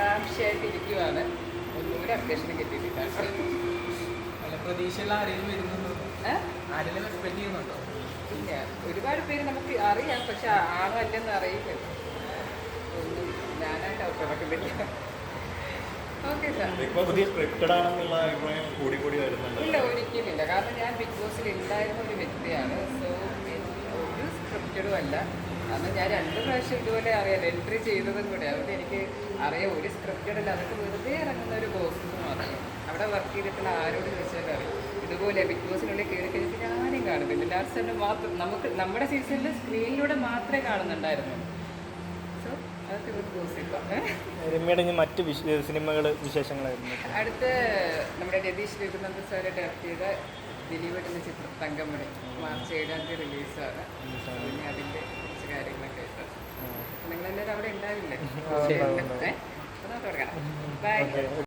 ആകാംക്ഷയായിട്ട് ഇരിക്കുവാണ് ഒന്നുകൂടി അപ്ഡേഷൻ കിട്ടിയിട്ടില്ല അല്ല പ്രതീക്ഷയുള്ള ആരെങ്കിലും വരുന്നുണ്ടോ? ആരെങ്കിലും എക്സ്പെക്ട് ചെയ്യുന്നുണ്ടോ? ഇല്ല. ഒരുപാട് പേര് നമുക്ക് അറിയാം പക്ഷെ ആണോ അല്ലെന്ന് അറിയില്ലല്ലോ ഒന്നും ഞാനായിട്ട് ഇല്ല ഒരിക്കലില്ല കാരണം ഞാൻ ബിഗ് ബോസിൽ ഉണ്ടായിരുന്ന ഒരു വ്യക്തിയാണ്. സോ ഒരു സ്ക്രിപ്റ്റഡും അല്ല. കാരണം ഞാൻ രണ്ട് പ്രാവശ്യം ഇതുപോലെ അറിയാം എൻട്രി ചെയ്തതും കൂടെ. അതുകൊണ്ട് എനിക്ക് അറിയാം ഒരു സ്ക്രിപ്റ്റഡ് അല്ല അതൊക്കെ വെറുതെ ഇറങ്ങുന്ന ഒരു ബോസ് എന്ന് മാത്രം. അവിടെ വർക്ക് ചെയ്തിട്ടുള്ള ആരോട് ചോദിച്ചാലും അറിയാം. ഇതുപോലെ ബിഗ് ബോസിനുള്ളിൽ കയറി കഴിഞ്ഞിട്ട് ഞാനും കാണുന്നില്ല ലാസ്റ്റ് മാത്രം നമുക്ക് നമ്മുടെ സീസണിൽ സ്ക്രീനിലൂടെ മാത്രമേ കാണുന്നുണ്ടായിരുന്നു. രമ്യയുടെ ഇനി മറ്റ് സിനിമകൾ വിശേഷങ്ങളായിരുന്നു. അടുത്ത് നമ്മുടെ രതീഷ് രഘുനന്ദ സാറ് ഡയറക്ട് ചെയ്ത ദിലീപ് എന്ന ചിത്രം തങ്കമണി മാർച്ച് ഏഴാം തീയതി റിലീസാണ് ഉണ്ടാവും, ഉണ്ടാവും. ഏഹ് തുടങ്ങാം ബൈ